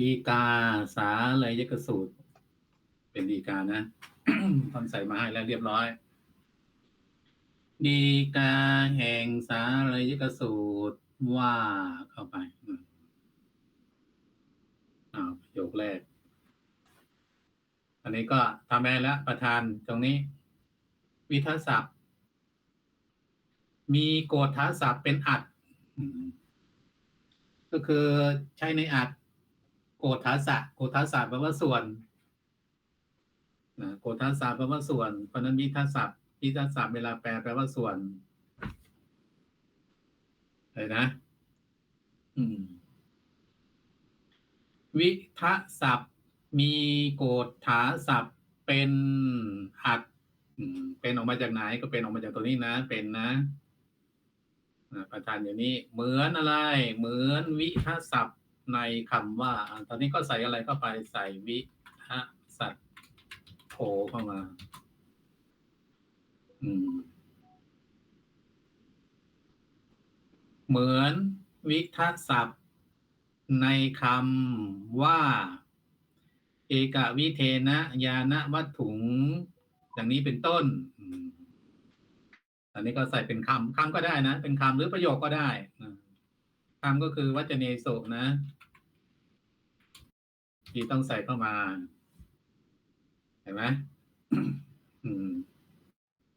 ดีกาสาเลยยกสูตร เป็นดีกานะทำใส่มาให้แล้วเรียบร้อย ดีกาแห่งสาเลยยกสูตรว่าเข้าไปอ้าวประโยคแรก อันนี้ก็ทำไปแล้ว ประธานตรงนี้ วิทศัพท์ มีโกฏฐศัพท์เป็นอัดก็คือใช้ในอัด โกฏาสะโกฏาสะแปลว่าส่วนนะโกฏาสะแปลว่าส่วน เพราะนั้นวิทยาศัพท์วิทยาศัพท์เวลาแปลแปลว่าส่วนเลยนะ อืม วิทยศัพท์มีโกฏฐาศัพท์เป็นอัดเป็นออกมาจากไหนก็เป็นออกมาจากตัวนี้นะ เป็นนะประธานอย่างนี้ เหมือนอะไร เหมือนวิทยศัพท์ ในคำว่าอ่า ตอนนี้ก็ใส่อะไรเข้าไปใส่วิทยศัพท์โผเข้ามา อืม เหมือนวิทยศัพท์ ในคำว่า เอกวิเทนะยานะวัตถุงอย่างนี้เป็นต้นอันนี้ก็ใส่เป็นคำคำก็ได้นะ เป็นคำหรือประโยคก็ได้คำก็คือวัจเนโสนะ ที่ต้องใส่เข้ามาเห็นไหมอืม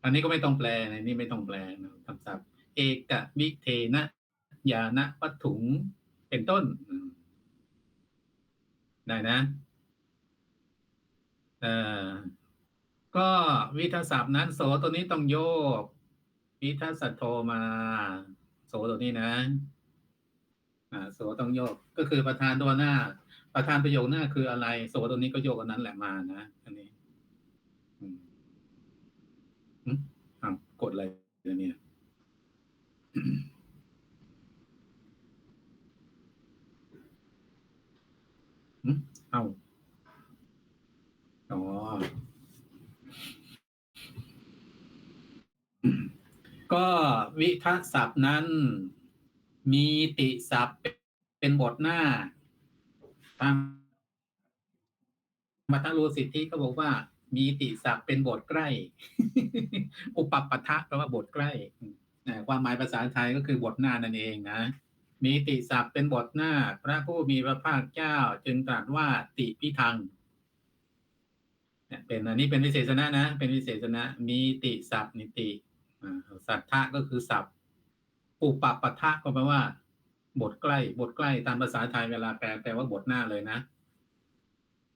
อันนี้ก็ไม่ต้องแปลในนี้ไม่ต้องแปลนะคำศัพท์ เอกวิเทนะยานะวัตถุงเป็นต้นได้นะเอ่อก็วิทศัพท์นั้น โสตัวนี้ต้องโยก วิทสัตโทมา โสตัวนี้นะ อ่า โสต้องโยก ก็คือประธานตัวหน้า ประธานประโยคหน้าคืออะไรโสตัวนี้ก็โยกอันนั้นแหละมานะอันนี้ อืมอืมอ้าวกดอะไรเนี่ยอืมเอ้าอ๋อ ก็วิทัศัพท์นั้นมีติศัพท์เป็นบทหน้า ตามมาทารูสิทธิก็บอกว่า มีติศัพท์เป็นบทใกล้ อุปปัทะแปลว่าบทใกล้ความหมายภาษาไทยก็คือบทหน้านั่นเองนะ มีติศัพท์เป็นบทหน้า พระผู้มีพระภาคเจ้า จึงตรัสว่าติพิทังเป็นอันนี้เป็นวิเศษณะนะ เป็นวิเศษณะ มีติศัพท์นิติสัทธะก็คือศัพท์ อุปปัทะก็แปลว่า บทใกล้ บทใกล้ตามภาษาไทยเวลาแปลแปลว่าบทหน้าเลยนะ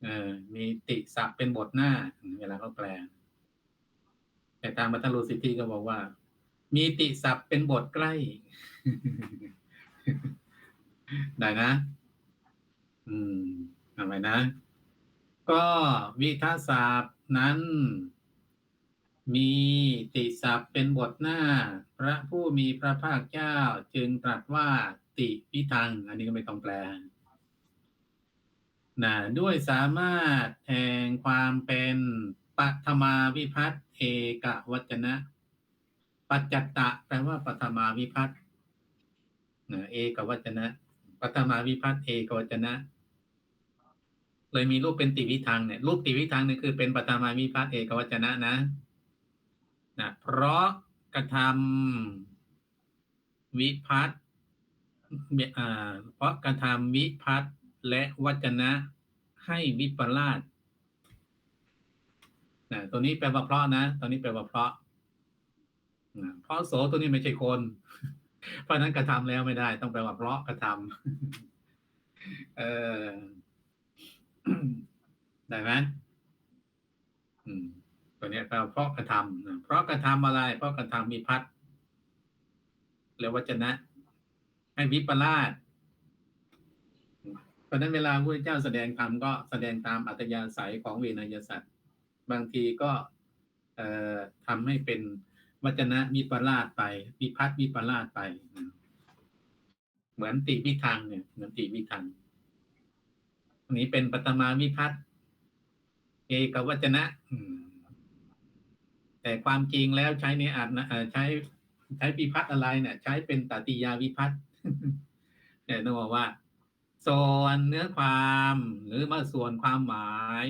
เออมีติศัพท์เป็นบทหน้า เวลาเขาแปล แต่ตามมัทลุสิทธิก็บอกว่า มีติศัพท์เป็นบทใกล้ ได้นะ อืมทำไมนะ ก็วิทาศาสตร์นั้นมีติศัพท์เป็นบทหน้า พระผู้มีพระภาคเจ้าจึงตรัสว่า ติพิทัง อันนี้ก็ไม่ต้องแปลนะด้วยสามารถแห่งความเป็นปัทมาวิพัตเอกวัจนะ ปัจจตะแปลว่าปัทมาวิพัตนะเอกวัจนะ ปัทมาวิพัตเอกวัจนะ เลยมีรูปเป็นติวิทังเนี่ยรูปติวิทังเนี่ยคือเป็นปัทมาวิพัตเอกวัจนะนะนะเพราะกระทำวิพัต เพราะกระทำวิพัตและวัจนะให้วิปลาสนะตัวนี้แปลว่าเพราะนะตัวนี้แปลว่าเพราะนะเพราะโสตัวนี้ไม่ใช่คน เพราะนั้นกระทำแล้วไม่ได้ ต้องแปลว่าเพราะกระทำเออได้ไหมอืมตัวนี้แปลว่าเพราะกระทำนะเพราะกระทำอะไร เพราะกระทำมีพัดแล้ววจนะ ให้วิปลาสเพราะนั้นเวลาพระเจ้าแสดงธรรมก็แสดงตามอัตยาศัยของเวนยสัตว์บางทีก็เอ่อทำให้เป็นวจนะวิปลาสไปวิพัฒน์วิปลาสไป เหมือนติวิทังเนี่ยเหมือนติวิทังอันนี้เป็นปัตมาวิพัฒน์เอกวจนะแต่ความจริงแล้วใช้ในอัดนะเอ่อใช้ใช้วิพัฒน์อะไรเนี่ยใช้เป็นตติยาวิพัฒน เนี่ยต้องบอกว่า ส่วนเนื้อความหรือมาส่วนความหมาย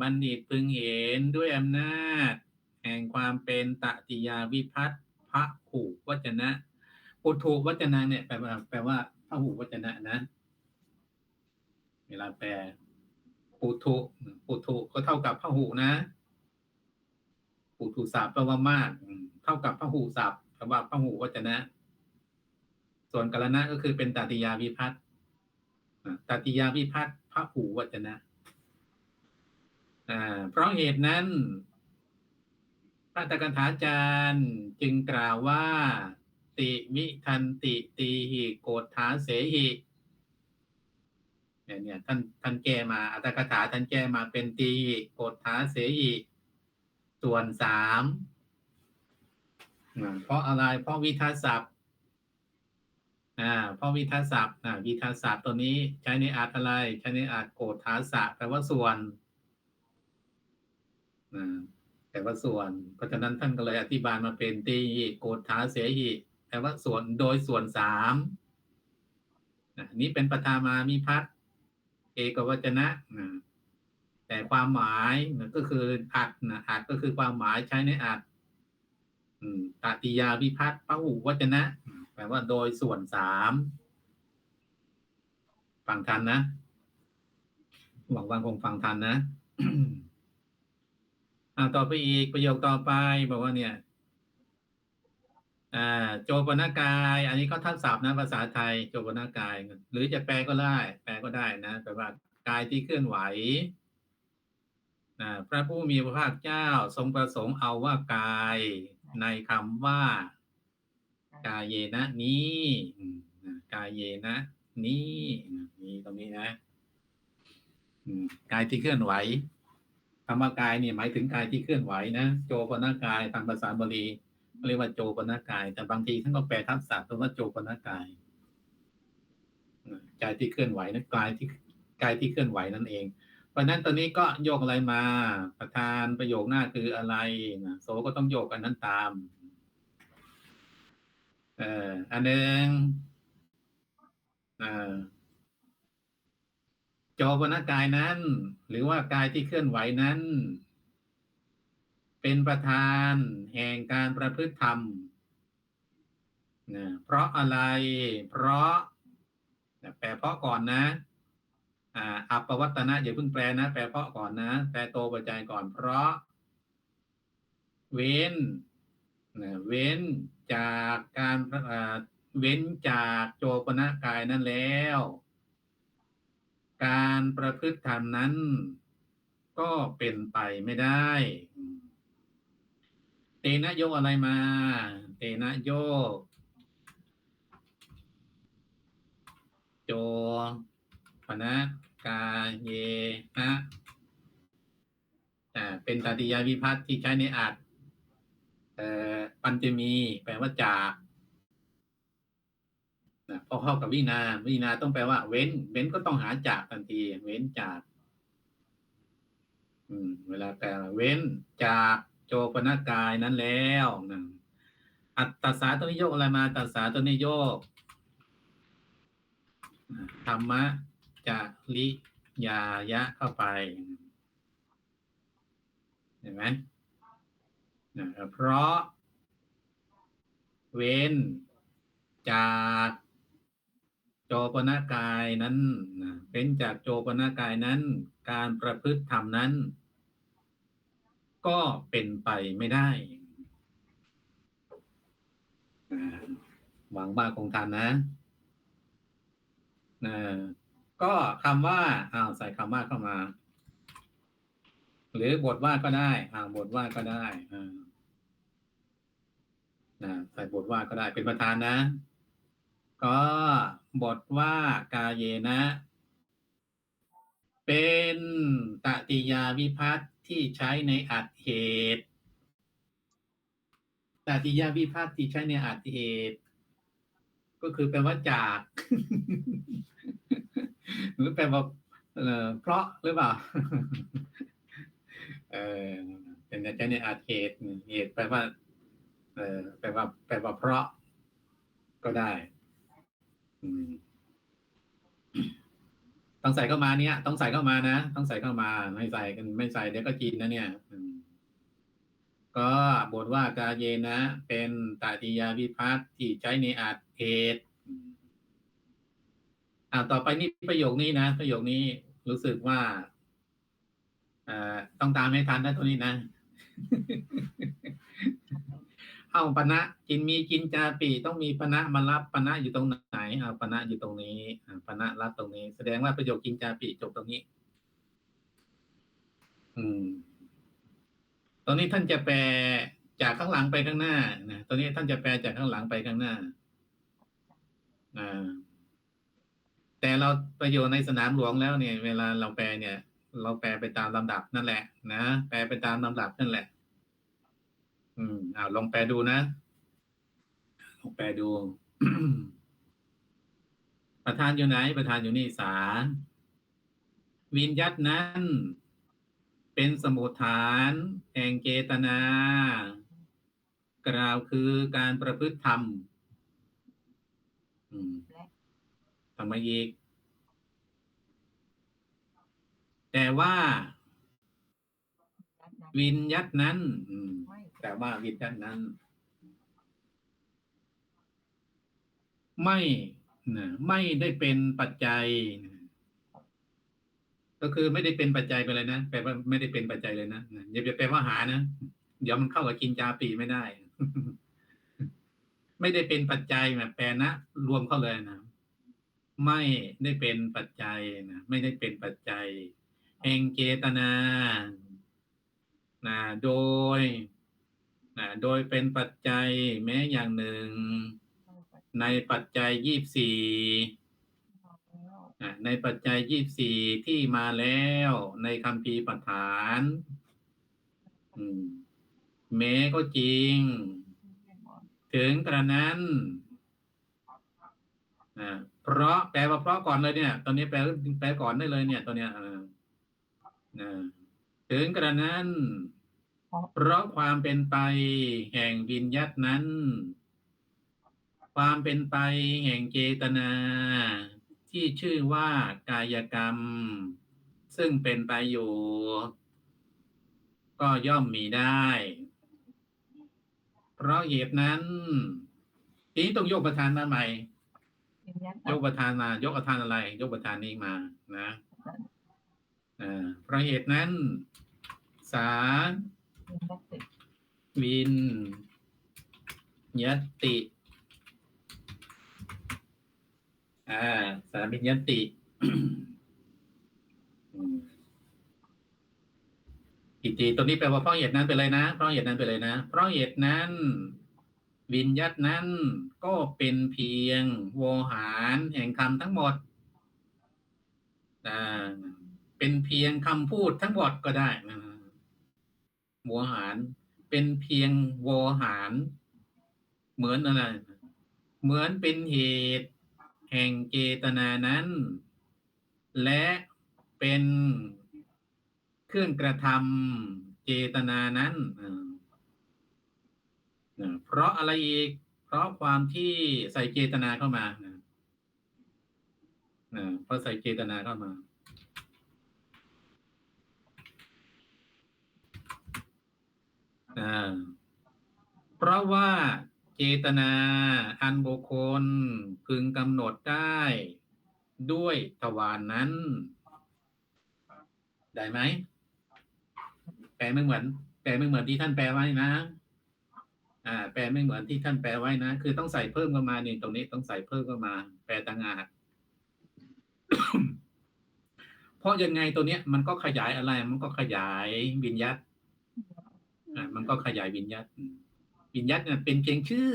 บัณฑิตพึงเห็นด้วยอำนาจ แห่งความเป็นตติยาวิพัตพระหูวจนะปุถุวจนะเนี่ยแปลว่าแปลว่าพระหูวจนะนะ เวลาแปลปุถุปุถุก็เท่ากับพระหูนะปุถุศัพท์แปลว่ามาก เท่ากับพระหูศัพท์แปลว่าพระหูวจนะ ส่วนกรณะก็คือเป็นตติยาวิพัตอ่าตติยาวิพัตพระหูวจนะเพราะเหตุนั้นพระตกถาจารย์จึงกล่าวว่า ติมิทันติตีหิโกฏฐาเสหิเนี่ยเนี่ยท่านท่านแก้มาอัตถกถาท่านแก้มาเป็นตีหิโกฏฐาเสหิส่วนสามเพราะอะไรเพราะวิทัสศัพท์ อ่าเพราะวิทัสศัพท์อ่าวิทัสศัพท์ตัวนี้ใช้ในอาจอะไร ใช้ในอาจโกฏฐาสะแปลว่าส่วนอ่าแต่ว่าส่วน เพราะฉะนั้นท่านก็เลยอธิบายมาเป็นตีโกฏฐาเสหิแปลว่าส่วนโดยส่วนสามอะนี้เป็นปฐามามิพัฒเอกวจนะแต่ความหมายมันก็คืออัดนะอัดก็คือความหมายใช้ในอัดตติยาวิพัฒน์พหูวจนะ แปลว่าโดยส่วนสามฟังทันนะ หวังว่าคงฟังทันนะอ่าต่อไปอีกประโยคต่อไปบอกว่าเนี่ยอ่าโจปนากาย อันนี้ก็ทับศัพท์นะภาษาไทยโจปนากาย หรือจะแปลก็ได้ แปลก็ได้นะแปลว่ากายที่เคลื่อนไหวอ่าพระผู้มีพระภาคเจ้าทรงประสงค์เอาว่ากายในคำว่า กายเยนะนี่กายเยนะนี้มนี่ตรงนี้นะกายที่เคลื่อนไหวคำว่ากายเนี่ยหมายถึงกายที่เคลื่อนไหวนะโจปนากายทางภาษาบาลีเรียกว่าโจปนากาย แต่บางทีท่านก็แปลทับศัพท์ว่าโจปนากายกายที่เคลื่อนไหวนะกายที่กายที่เคลื่อนไหวนั่นเอง เพราะนั้นตอนนี้ก็โยกอะไรมา ประธานประโยคหน้าคืออะไรนะโสก็ต้องโยกกันนั้นตาม เอ่ออันหนึ่งอ่าจอปนกายนั้น หรือว่ากายที่เคลื่อนไหวนั้น เป็นประธานแห่งการประพฤติธรรมนะเพราะอะไร เพราะแปลเพราะก่อนนะอ่าอัปวัตนะอย่าเพิ่งแปลนะแปลเพราะก่อนนะแปลโตปัจจัยก่อนเพราะ เว้น เว้นจากการเว้นจากโจปนกายนั้นแล้ว การประพฤติธรรมนั้น ก็เป็นไปไม่ได้ เตนะโยกอะไรมา เตนะโยก โจปนกาเยนะอ่เป็นตติยาวิพัตน์ที่ใช้ในอัด ปัญจมี แปลว่าจากนะพอเข้ากับวินาวินาต้องแปลว่า เว้น เว้นก็ต้องหาจากทันที เว้นจาก อืม เวลาแปลเว้นจากโจปนกายนั้นแล้วนะอัตตสาตัวนิโยกอะไรมาอัตตสาตัวนิโยกธรรมะจะลิยายะเข้าไป เห็นไหม นะเพราะ เว้น จากโจปนกายนั้นนะเป็นจากโจปนกายนั้น การประพฤติธรรมนั้น ก็เป็นไปไม่ได้หวังว่าคงทันนะนะก็คำว่าอ้าวใส่คำว่าเข้ามา หรือบทว่าก็ได้ อ่าบทว่าก็ได้อ่า นะใส่บทว่าก็ได้เป็นประธานนะ ก็บทว่ากาเยนะ เป็นตติยาวิพัตน์ที่ใช้ในอัดเหตุตติยาวิพัตน์ที่ใช้ในอัดเหตุ ก็คือแปลว่าจาก หรือแปลว่าเพราะหรือเปล่า เออเป็นใช้ในอัดเหตุเหตุแปลว่า เออแปลว่า แปลว่าเพราะก็ได้ อืมต้องใส่เข้ามาเนี่ย ต้องใส่เข้ามานะต้องใส่เข้ามา ไม่ใส่กันไม่ใส่เดี๋ยวก็กินนะเนี่ย อืมก็บทว่ากาเยนะ เป็นตาติยาวิพัตน์ที่ใช้ในอาจเหตุอ่าต่อไปนี่ประโยคนี้นะประโยคนี้รู้สึกว่าอ่าต้องตามให้ทันนะตัวนี้นะ เอาปณะกินมีกินจาปีต้องมีปณะมารับปณะอยู่ตรงไหนเอาปณะอยู่ตรงนี้อ่าปณะรับตรงนี้ แสดงว่าประโยคกินจาปีจบตรงนี้ อืม ตอนนี้ท่านจะแปลจากข้างหลังไปข้างหน้านะตอนนี้ท่านจะแปลจากข้างหลังไปข้างหน้าอ่าแต่เราประโยชน์ในสนามหลวงแล้วเนี่ย เวลาเราแปลเนี่ย เราแปลไปตามลำดับนั่นแหละ นะแปลไปตามลำดับนั่นแหละ อืมอ่าลองแปลดูนะ ลองแปลดู ประธานอยู่ไหน ประธานอยู่นี่ศาลวินยัตนั้น เป็นสมุทฐานแห่งเจตนา กล่าวคือการประพฤติธรรมอืมและทำไมอีก แต่ว่ายัดนั้นวินยัตนั้น อืมไม่ แต่ว่าวินยัตนั้น ไม่นะไม่ได้เป็นปัจจัย ก็คือไม่ได้เป็นปัจจัยไปเลยนะแปลว่าไม่ได้เป็นปัจจัยเลยนะนะอย่าไปแปลว่าหานะเดี๋ยวมันเข้ากับกินจาปีไม่ได้ ไม่ได้เป็นปัจจัยแบบแปลนะรวมเข้าเลยนะไม่ได้เป็นปัจจัยนะไม่ได้เป็นปัจจัยแห่งเจตนานะโดย นะโดยเป็นปัจจัยแม้อย่างหนึ่ง ในปัจจัยยี่สี่ในปัจจัยยี่สี่ที่มาแล้วในคำพีปัฏฐานอืมแม้ก็จริง ถึงกระนั้นเพราะแปลว่าเพราะก่อนเลยเนี่ย ตอนนี้แปลแปลก่อนได้เลยเนี่ย ตัวเนี้ยถึงกระนั้น เพราะความเป็นไปแห่งวิญญัตนั้น ความเป็นไปแห่งเจตนา ที่ชื่อว่ากายกรรม ซึ่งเป็นไปอยู่ ก็ย่อมมีได้ เพราะเหตุนั้นทีนี้ต้องยกประธานมาใหม่ ยกประธานมายกประธานอะไร ยกประธานนี้มานะอ่าเพราะเหตุนั้น สาร วิญญาติดวินยติ อ่าสารวินยติอืมอีกทีตัวนี้แปลว่าเพราะเหตุนั้นไปเลยนะเพราะเหตุนั้นไปเลยนะเพราะเหตุนั้น วินยัตนั้นก็เป็นเพียงโวหารแห่งคำทั้งหมดอ่าเป็นเพียงคำพูดทั้งหมดก็ได้นะ โวหาร เป็นเพียงโวหาร เหมือนอะไร เหมือนเป็นเหตุแห่งเจตนานั้น และเป็นเครื่องกระทำเจตนานั้นเพราะอะไรอีก เพราะความที่ใส่เจตนาเข้ามาเพราะใส่เจตนาเข้ามา อ่า เพราะว่าเจตนาอันบุคคลพึงกำหนดได้ ด้วยทวารนนั้น ได้ไหมแปลไม่เหมือน แปลไม่เหมือนที่ท่านแปลไว้นะอ่า แปลไม่เหมือนที่ท่านแปลไว้นะคือต้องใส่เพิ่มเข้ามานี่ตรงนี้ต้องใส่เพิ่มเข้ามา แปลต่างหากเพราะยังไงตัวเนี้ยมันก็ขยายอะไร มันก็ขยายวิญญัต มันก็ขยายวิญญัตวิญญัตเนี่ยเป็นเพียงชื่อ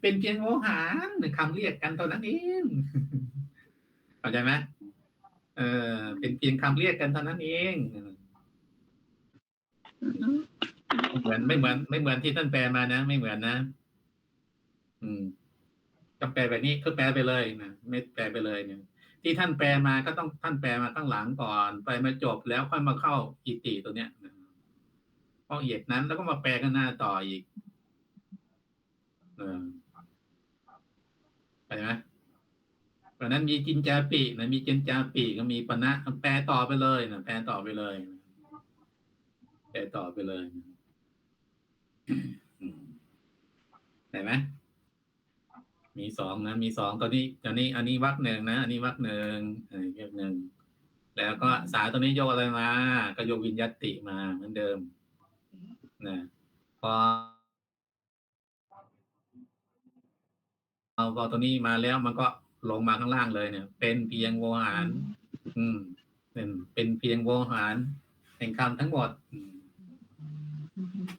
เป็นเพียงโมหารคำเรียกกันเท่านั้นเองเข้าใจไหมเออ เป็นเพียงคำเรียกกันเท่านั้นเองเหมือนไม่เหมือน ไม่เหมือนที่ท่านแปลมานะไม่เหมือนนะ อืมก็แปลแบบนี้ก็แปลไปเลยนะไม่แปลไปเลยเนี่ย ที่ท่านแปลมาก็ต้องท่านแปลมาข้างหลังก่อน ไปมาจบแล้วค่อยมาเข้าอิติตัวเนี้ยนะเพราะเหตุนั้นแล้วก็มาแปลข้างหน้าต่ออีกเออไปไหมเพราะนั้นมีจินจาปินะมีจินจาปิก็มีปณะแปลต่อไปเลยนะแปลต่อไปเลยแปลต่อไปเลยอืมเห็นไหม มีสองนะ มีสองตอนนี้ตอนนี้ อันนี้วรรคหนึ่งนะ อันนี้วรรคหนึ่งอันนี้วรรคหนึ่งแล้วก็สายตัวนี้โยกอะไรมา ก็โยกวิญญาติมาเหมือนเดิมนะพอเอาพอตัวนี้มาแล้วมันก็ลงมาข้างล่างเลยเนี่ย เป็นเพียงโวหาร อืม เป็นเป็นเพียงโวหารแห่งคำทั้งหมดอืม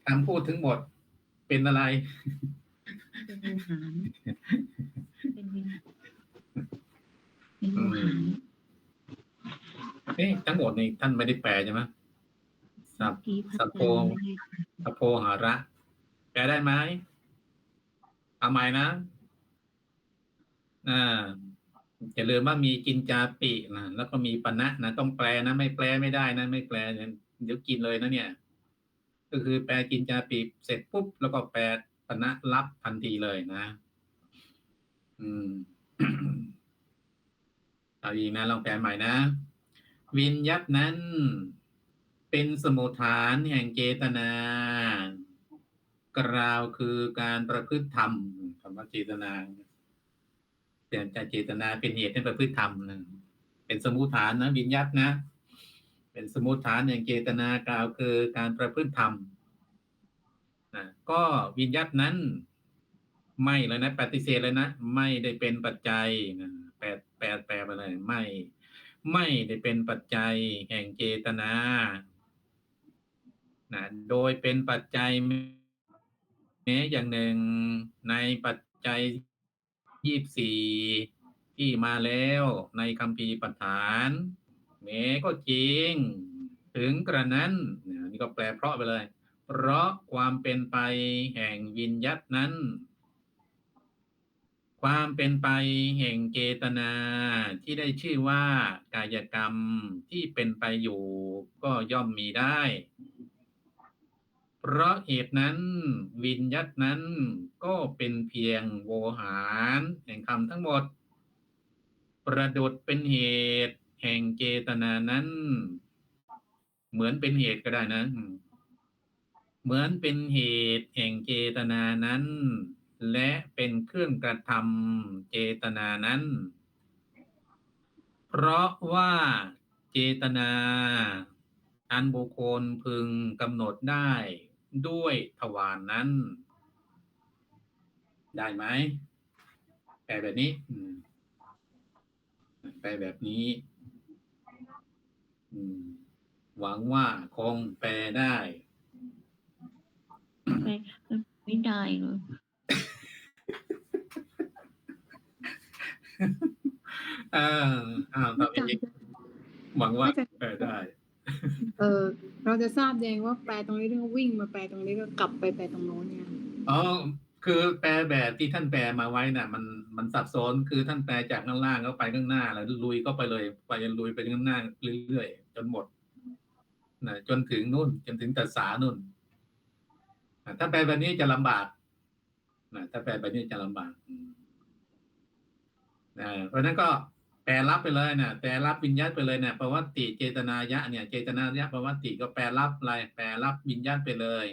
คำพูดทั้งหมดเป็นอะไร เป็นวิหาร เป็นวิเป็นวิหารนี่ทั้งหมดนี่ท่านไม่ได้แปลใช่ไหมสับที่พัสัพโพนาไม่ได้สพโพหาระ แปลได้ไหมเอาใหม่นะอ่าอย่าลืมว่ามีกินจาปินะแล้วก็มีปณะนะต้องแปลนะ ไม่แปลไม่ได้นะ ไม่แปลเนี่ยเดี๋ยวกินเลยนะเนี่ย ก็คือแปลกินจาปิเสร็จปุ๊บแล้วก็แปล ปณะรับทันทีเลยนะ อืมเอาอีกนะลองแปลใหม่นะ วินยัตนั้น เป็นสมุทฐานแห่งเจตนากล่าวคือการประพฤติธรรมคำว่าเจตนาเปลี่ยนจากเจตนาเป็นเหตุให้ประพฤติธรรมนะเป็นสมุทฐานนะวินยัตนะ เป็นสมุทฐานแห่งเจตนากล่าวคือการประพฤติธรรม ก็วินยัตนั้น ไม่เลยนะปฏิเสธเลยนะไม่ได้เป็นปัจจัยนะแปลแปลแปลไปเลยไม่ ไม่ได้เป็นปัจจัยแห่งเจตนานะโดยเป็นปัจจัยแม้อย่างหนึ่งในปัจจัยยี่สี่ที่มาแล้วในคำพีปัฏฐานแม้ก็จริง ถึงกระนั้นนี่ก็แปลเพราะไปเลย เพราะความเป็นไปแห่งวิญญัตนั้น ความเป็นไปแห่งเจตนาที่ได้ชื่อว่ากายกรรมที่เป็นไปอยู่ก็ย่อมมีได้ เพราะเหตุนั้นวิญญัตนั้นก็เป็นเพียงโวหารแห่งคำทั้งหมด ประดุดเป็นเหตุแห่งเจตนานั้น เหมือนเป็นเหตุก็ได้นะ เหมือนเป็นเหตุแห่งเจตนานั้น และเป็นเครื่องกระทำเจตนานั้น เพราะว่าเจตนา อันบุคคลพึงกำหนดได้ด้วยทวารนนั้น ได้ไหมแปลแบบนี้แปลแบบนี้หวังว่าคงแปลได้ ไม่ไม่ได้เลยเอออ้าวตอนนี้หวังว่าแปลได้ เออ เราจะทราบเองว่าแปลตรงนี้แล้วก็วิ่งมาแปลตรงนี้ก็กลับไปแปลตรงโน้นเนี่ยอ๋อคือแปลแบบที่ท่านแปลมาไว้น่ะ มันมันสับสนคือท่านแปลจากข้างล่างก็ไปข้างหน้า แล้วลุยก็ไปเลยไปลุยไปข้างหน้าเรื่อยๆจนหมดนะจนถึงนู่นจนถึงตัดสานู่นอะ ถ้าแปลแบบนี้จะลำบากนะถ้าแปลแบบนี้จะลำบากนะเพราะนั้นก็แปลรับไปเลยนะแปลรับวิญญาณไปเลยเนี่ยประวัติเจตนายะเนี่ย เจตนายะปราะวัติก็แปลรับอะไรแปลรับวิญญาณไปเลย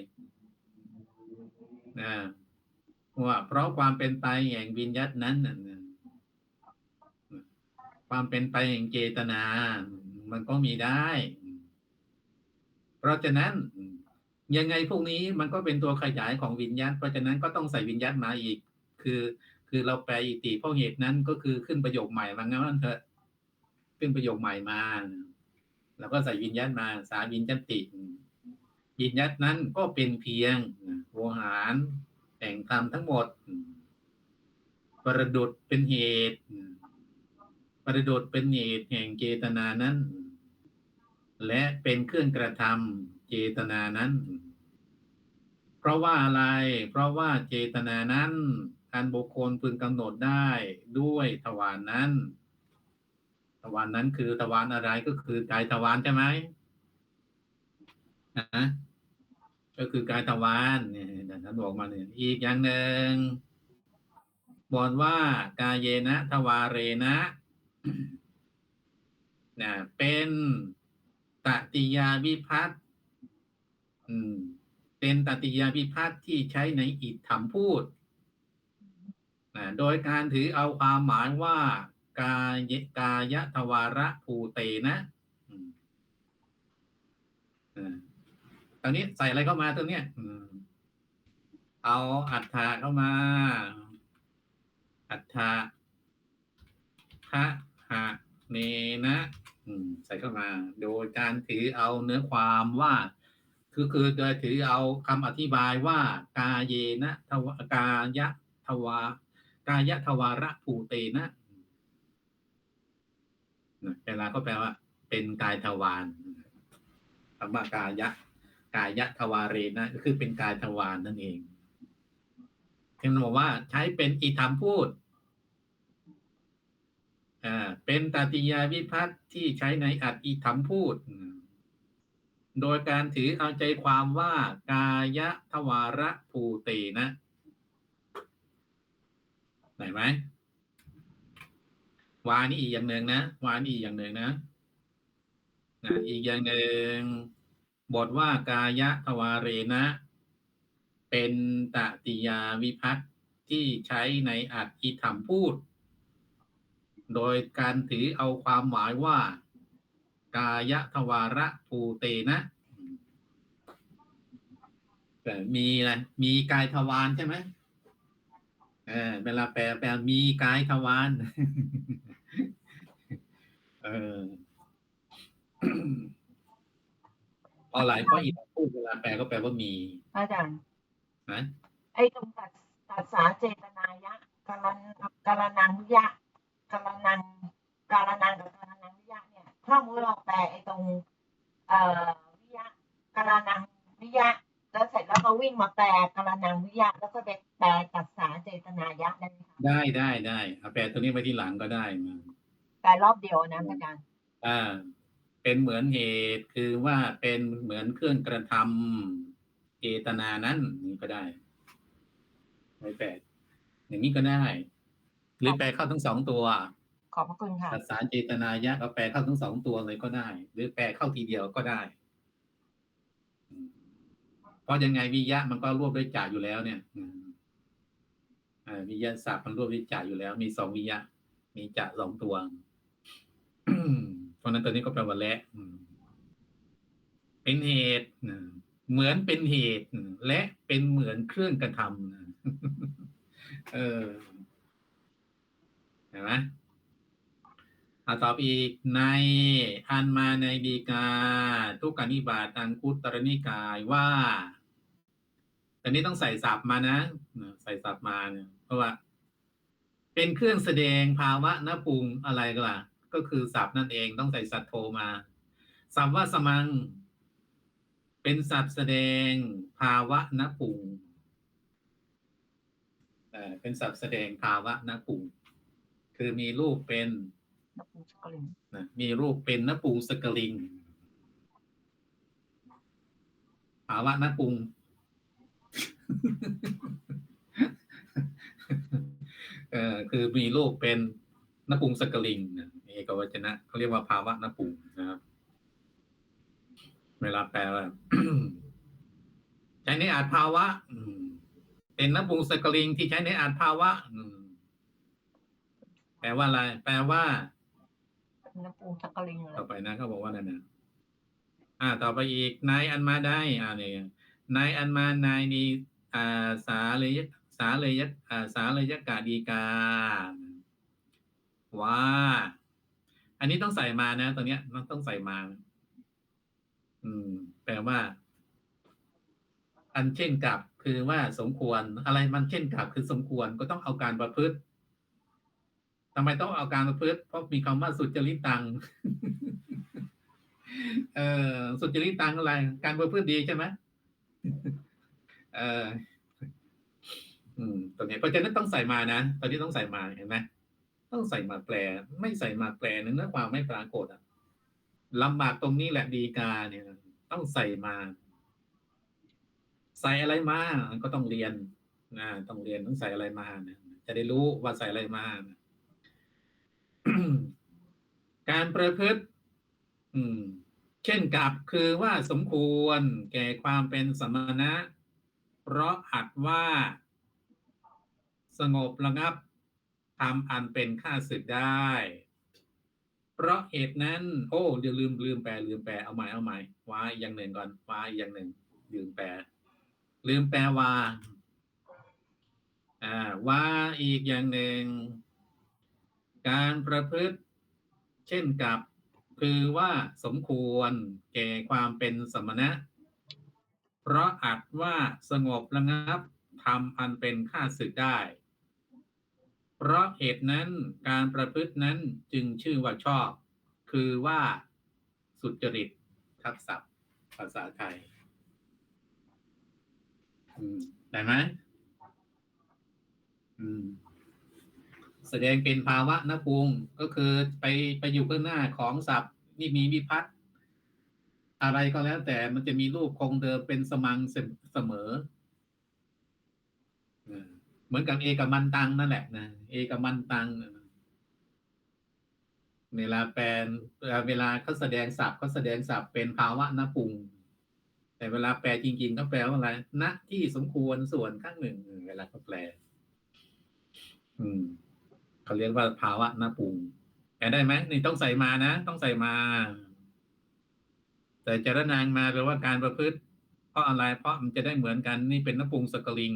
นะว่าเพราะความเป็นไปแห่งวิญญาณนั้นนะความเป็นไปแห่งเจตนา มันก็มีได้ เพราะฉะนั้น ยังไงพวกนี้มันก็เป็นตัวขยายของวิญญาณเพราะฉะนั้นก็ต้องใส่วิญญาณมาอีก คือ คือเราแปลอิติเพราะเหตุนั้นก็คือขึ้นประโยคใหม่มางั้นเถอะขึ้นประโยคใหม่มาแล้วก็ใส่วิญญาณมาสาวิญญาติวิญญาณนั้นก็เป็นเพียงโวหารแต่งธรรมทั้งหมด ประดุดเป็นเหตุ ประดุดเป็นเหตุแห่งเจตนานั้น และเป็นเครื่องกระทำ เจตนานั้น เพราะว่าอะไร เพราะว่าเจตนานั้นอันบุคคลพึงกำหนดได้ด้วยทวารนนั้น ทวารนนั้นคือทวารอะไรก็คือกายทวารใช่ไหมนะก็คือกายทวารเนี่ยท่านบอกมาเนี่ยอีกอย่างหนึ่งบอนว่ากายเยนะทวาเรนะนะเป็นตติยาวิพัตน์อืม เป็นตติยาวิพัตน์ที่ใช้ในอิทธรรมพูดนะโดยการถือเอาความหมายว่ากายกายทวาระภูเตนะอ่าตอนนี้ใส่อะไรเข้ามาตัวเนี้ยเอาอัฏฐะเข้ามา อัฏฐะพระหะเนนะอืมใส่เข้ามา โดยการถือเอาเนื้อความว่า คือคือโดยถือเอาคำอธิบายว่ากาเยนะทวกายะทวากายะทวาระภูเตนะเวลาก็แปลว่า เป็นกายทวารคำว่ากายะ กายะทวาเรนะคือเป็นกายทวารนั่นเองที่มันบอกว่าใช้เป็นอีธรรมพูดอ่าเป็นตติยาวิพัตน์ที่ใช้ในอัตอีธรรมพูดอ โดยการถือเอาใจความว่ากายะทวาระภูเตนะไหนไหมวานี่อีกอย่างหนึ่งนะวานี่อีกอย่างหนึ่งนะนะอีกอย่างหนึ่งบทว่ากายะทวาเรนะ เป็นตติยาวิพัตน์ที่ใช้ในอัตอีธรรมพูด โดยการถือเอาความหมายว่า กายะทวาระภูเตนะแต่มีอะไรมีกายทวารใช่ไหมเออเวลาแปลแปลมีกายทวารเออพอหลายข้ออีกพูดเวลาแปลก็แปลว่ามีอาจารย์นะไอ้ตรงตัดตัดสาเจตนายะกาลนกาลนังวิยะกาลนังกาลนังกับ กาลนังวิยะเนี่ยถ้ามือเราแปลไอ้ตรง เอ่อวิยะกาลนังวิยะ แล้วเสร็จแล้วก็วิ่งมาแปลกาลนังวิยะ แล้วก็ไปแปลตัดสาเจตนายะได้ไหมคะได้ได้ได้เอาแปลตัวนี้ไว้ที่หลังก็ได้มาแปลรอบเดียวนะอาจารย์อ่าเป็นเหมือนเหตุคือว่าเป็นเหมือนเครื่องกระทำเจตนานั้นนี่ก็ได้ไม่แปลอย่างนี้ก็ได้ หรือแปลเข้าทั้งสองตัว ขอบพระคุณค่ะสารเจตนายะเอาแปลเข้าทั้งสองตัวเลยก็ได้ หรือแปลเข้าทีเดียวก็ได้เพราะยังไงวิยะมันก็รวบด้วยจ่าอยู่แล้วเนี่ยวิยะศัพท์มันรวบด้วยจ่าอยู่แล้ว มีสองวิยะ มีจ่าสองตัวเพราะนั้นตัวนี้ก็แปลว่าและเป็นเหตุเหมือนเป็นเหตุ และเป็นเหมือนเครื่องกระทำเออเห็นไหม อาตอบอีกในอันมาในดีกา ทุกกนิบาตังคุตรนิกายว่าแต่นี้ต้องใส่ศัพท์มานะใส่ศัพท์มาเนี่ยเพราะว่า เป็นเครื่องแสดงภาวะนปุงอะไรก็ล่ะ ก็คือศัพท์นั่นเองต้องใส่สัตว์โทมาศัพท์ว่าสมัง เป็นศัพท์แสดงภาวะนปุงเอ่อเป็นศัพท์แสดงภาวะนปุงคือมีรูปเป็น นปูสกลินนะมีรูปเป็นนปูสกลิงภาวะนปุง เออคือมีรูปเป็นนปุงสกลิงนะเอกวจนะเขาเรียกว่าภาวะนปุงนะครับ เวลาแปลว่าใช้ในอาจภาวะอืมเป็นนปุงสกลิงที่ใช้ในอาจภาวะอืมแปลว่าอะไร แปลว่า นปูสกลินต่อไปนะเขาบอกว่าอะไรนะอ่า ต่อไปอีกนายอันมาได้อ่าเนี่ยนายอันมานายนีอ่าสาเลยสาเลยยอ่าสาเลยยกาดีกาว่า อันนี้ต้องใส่มานะตัวเนี้ยมันต้องใส่มา อืม แปลว่า อันเช่นกับคือว่าสมควร อะไรมันเช่นกับคือสมควรก็ต้องเอาการประพฤติ ทำไมต้องเอาการประพฤติเพราะมีคำว่าสุจริตตังเออสุจริตตังอะไร การประพฤติดีใช่ไหมเออตรงนี้เพราะฉะนั้นต้องใส่มานะตอนนี้ต้องใส่มาเห็นไหมต้องใส่มาแปล ไม่ใส่มาแปลเนื้อความไม่ปรากฏอะลำบากตรงนี้แหละดีกาเนี่ย ต้องใส่มา ใส่อะไรมาก็ต้องเรียนนะต้องเรียนต้องใส่อะไรมาเนี่ยจะได้รู้ว่าใส่อะไรมา การประพฤติเช่นกับคือว่าสมควรแก่ความเป็นสมณะ เพราะอัดว่า สงบระงับทำอันเป็นค่าศึกได้ เพราะเหตุนั้น โอ้เดี๋ยวลืมลืมแปลลืมแปลเอาใหม่เอาใหม่ว่าอย่างหนึ่งก่อนว่าอีกอย่างหนึ่ง ลืมแปล ลืมแปลว่าอ่าว่าอีกอย่างหนึ่ง การประพฤติ เช่นกับ คือว่าสมควรแก่ความเป็นสมณะ เพราะอัดว่าสงบระงับทำอันเป็นค่าศึกได้ เพราะเหตุนั้นการประพฤตินั้นจึงชื่อว่าชอบ คือว่าสุจริตทับศัพท์ ภาษาไทยได้ไหมอืม แสดงเป็นภาวะนภูมิก็คือไปไปอยู่ข้างหน้าของศัพท์นี่มีวิพัฒน์อะไรก็แล้ว แต่มันจะมีรูปคงเดิมเป็นสมังเสมอเหมือนกับเอกมันตังนั่นแหละนะเอกมันตังเวลาแปลเวลาเขาแสดงศัพท์เขาแสดงศัพท์เป็นภาวะนภูมิแต่เวลาแปลจริงๆก็แปลว่าอะไรณที่สมควรส่วนข้างหนึ่งเวลาเขาแปล อืม เขาเรียกว่าภาวะหน้าปรุงแปลได้ไหมนี่ต้องใส่มานะ ต้องใส่มา แต่จรนางมาแปลว่าการประพฤติ เพราะอะไร เพราะมันจะได้เหมือนกัน นี่เป็นน้ำปรุงสกลิง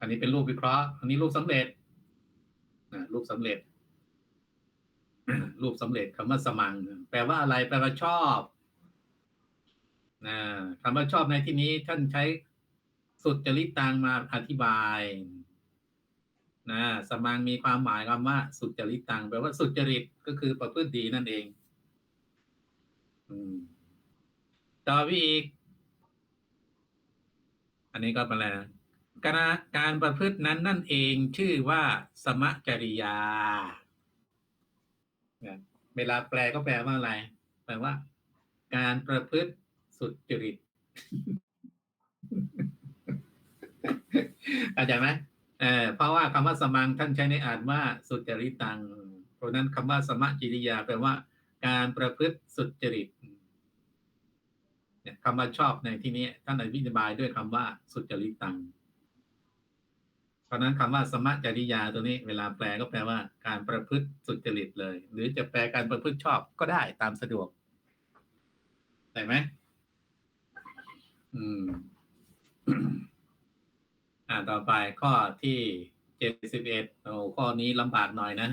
อันนี้เป็นรูปวิเคราะห์ อันนี้รูปสำเร็จนะรูปสำเร็จ รูปสำเร็จคำว่าสมัง แปลว่าอะไร แปลว่าชอบนะคำว่าชอบในที่นี้ท่านใช้ สุดจริตตังมาอธิบายนะสมังมีความหมายคำว่า สุจริตตังแปลว่าสุจริตก็คือประพฤติดีนั่นเอง อืมต่อไปอีก อันนี้ก็เป็นอะไรนะการการประพฤตินั้นนั่นเองชื่อว่า สมจริยาเนี่ยเวลาแปลก็แปลว่าอะไร แปลว่า การประพฤติสุจริต เข้าใจไหมเออเพราะว่าคำว่าสมังท่านใช้ในอ่านว่าสุจริตตัง เพราะนั้นคำว่าสมะจริยาแปลว่า การประพฤติสุจริตเนี่ยคำว่าชอบในที่นี้ท่านอธิบายด้วยคำว่าสุจริตตัง เพราะนั้นคำว่าสมะจริยาตัวนี้ เวลาแปลก็แปลว่า การประพฤติสุจริตเลย หรือจะแปลการประพฤติชอบก็ได้ตามสะดวกได้ไหมอืม อ่าต่อไปข้อที่เจ็ดสิบเอ็ดโอ้ข้อนี้ลำบากหน่อยนะ